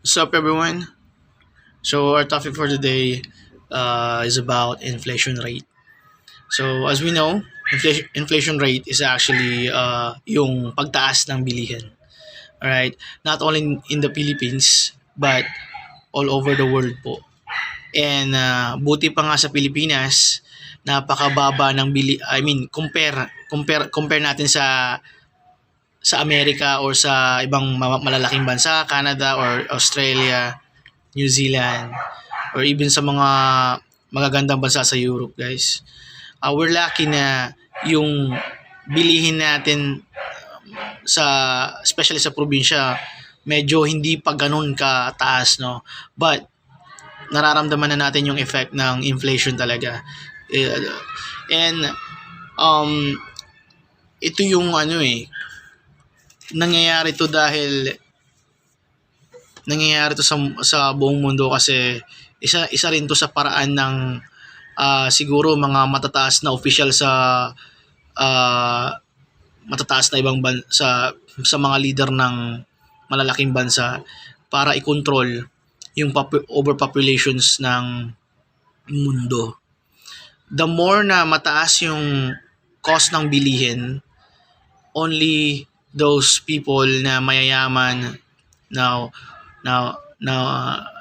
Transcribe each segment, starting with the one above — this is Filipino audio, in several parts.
What's up, everyone? So, our topic for today uh, is about inflation rate. So, as we know, inflation, inflation rate is actually uh, yung pagtaas ng bilihin. Alright? Not only in, the Philippines, but all over the world po. And uh, buti pa nga sa Pilipinas, napakababa ng bili I mean, compare compare compare natin sa sa Amerika or sa ibang ma- malalaking bansa, Canada or Australia, New Zealand, or even sa mga magagandang bansa sa Europe, guys. Uh, we're lucky na yung bilihin natin um, sa especially sa probinsya medyo hindi pa ganun ka taas no but nararamdaman na natin yung effect ng inflation talaga Eh, and um ito yung ano eh nangyayari to dahil nangyayari to sa sa buong mundo kasi isa isa rin to sa paraan ng ah, siguro mga matataas na official sa ah, matataas na ibang ban sa sa mga leader ng malalaking bansa para i-control yung popu- overpopulations ng mundo. The more na mataas yung cost ng bilihin, only those people na mayayaman na na na,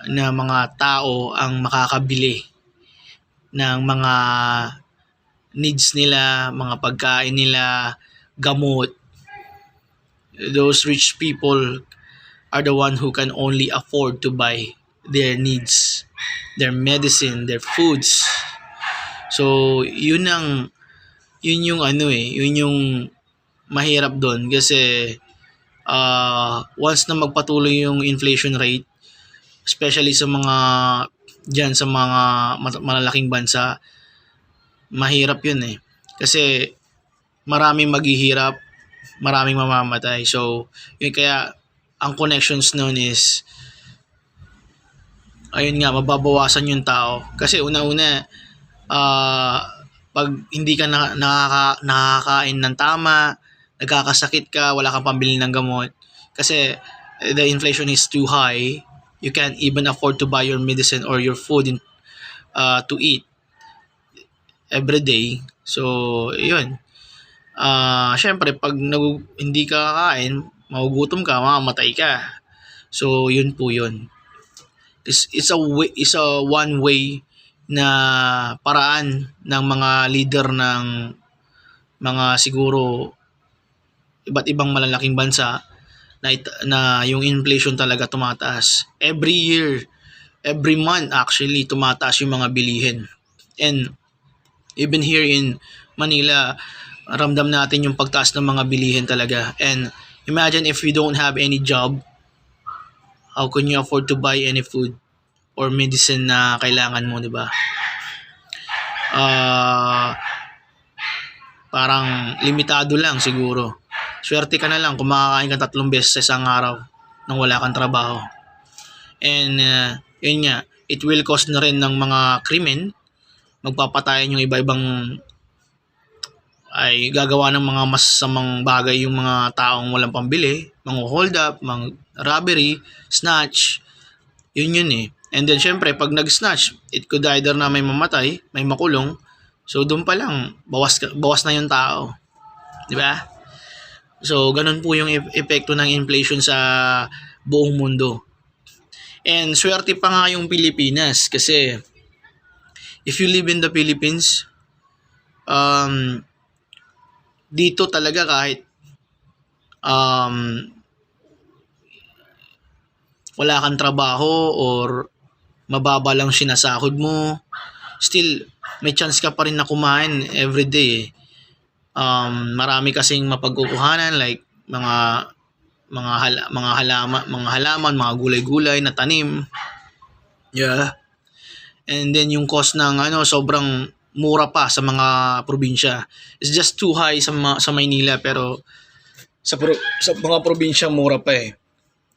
na mga tao ang makakabili ng mga needs nila, mga pagkain nila, gamot. Those rich people are the one who can only afford to buy their needs, their medicine, their foods. So, yun ang yun yung ano eh, yun yung mahirap doon kasi uh, once na magpatuloy yung inflation rate, especially sa mga dyan sa mga malalaking bansa, mahirap yun eh. Kasi maraming maghihirap, maraming mamamatay. So, yun kaya ang connections noon is ayun nga, mababawasan yung tao. Kasi una-una, ah pag hindi ka na, nakaka, nakakain ng tama, nagkakasakit ka, wala kang pambili ng gamot. Kasi eh, the inflation is too high, you can't even afford to buy your medicine or your food in, uh, to eat every day. So, yun. Ah, syempre pag nagu- hindi ka kakain, magugutom ka, mamamatay ka. So, yun po yun. It's, it's a way, it's a one way na paraan ng mga leader ng mga siguro iba't ibang malalaking bansa na, na yung inflation talaga tumataas. Every year, every month actually tumataas yung mga bilihin. And even here in Manila, ramdam natin yung pagtaas ng mga bilihin talaga. And imagine if you don't have any job, how can you afford to buy any food or medicine na kailangan mo, di ba? Ah, parang limitado lang siguro. Swerte ka na lang kung makakain ka tatlong beses sa isang araw nang wala kang trabaho. And uh, yun nga, it will cause na rin ng mga krimen. Magpapatayan yung iba-ibang ay gagawa ng mga masamang bagay yung mga taong walang pambili, mga hold up, mga robbery, snatch, yun yun eh. And then syempre, pag nag-snatch, it could either na may mamatay, may makulong, so doon pa lang, bawas, bawas na yung tao. Di ba? So, ganun po yung ep- epekto ng inflation sa buong mundo. And swerte pa nga yung Pilipinas kasi if you live in the Philippines, um, dito talaga kahit um, wala kang trabaho or mababa lang sinasahod mo, still may chance ka pa rin na kumain every day. eh. Um, marami kasing mapagkukuhanan like mga mga hala, mga halaman, mga halaman, mga gulay-gulay na tanim. Yeah. And then yung cost ng ano sobrang mura pa sa mga probinsya. It's just too high sa ma- sa Maynila pero sa pro- sa mga probinsya mura pa eh.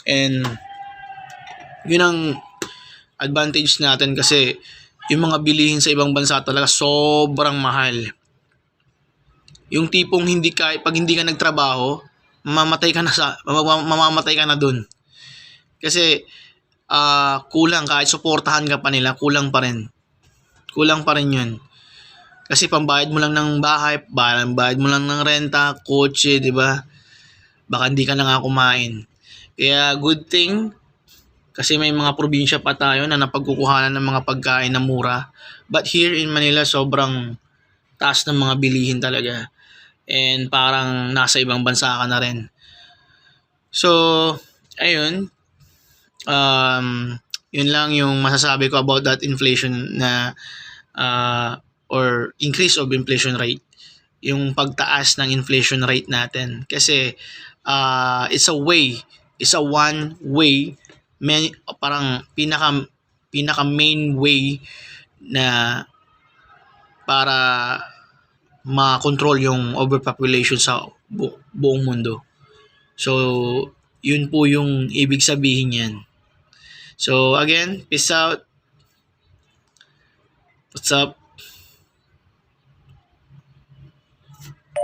And yun ang advantage natin kasi yung mga bilihin sa ibang bansa talaga sobrang mahal. Yung tipong hindi ka pag hindi ka nagtrabaho, mamamatay ka na sa mam- mamamatay ka na dun. Kasi ah, kulang kahit suportahan ka pa nila, kulang pa rin. Kulang pa rin 'yun. Kasi pambayad mo lang ng bahay, bayad mo lang ng renta, kotse, 'di ba? Baka hindi ka na nga kumain. Kaya good thing kasi may mga probinsya pa tayo na napagkukuhanan ng mga pagkain na mura. But here in Manila, sobrang taas ng mga bilihin talaga. And parang nasa ibang bansa ka na rin. So, ayun. Um, yun lang yung masasabi ko about that inflation na uh, or increase of inflation rate. Yung pagtaas ng inflation rate natin. Kasi uh, it's a way, it's a one way, may, parang pinaka pinaka main way na para ma-control yung overpopulation sa bu- buong mundo. So, yun po yung ibig sabihin yan. So, again, peace out. What's up?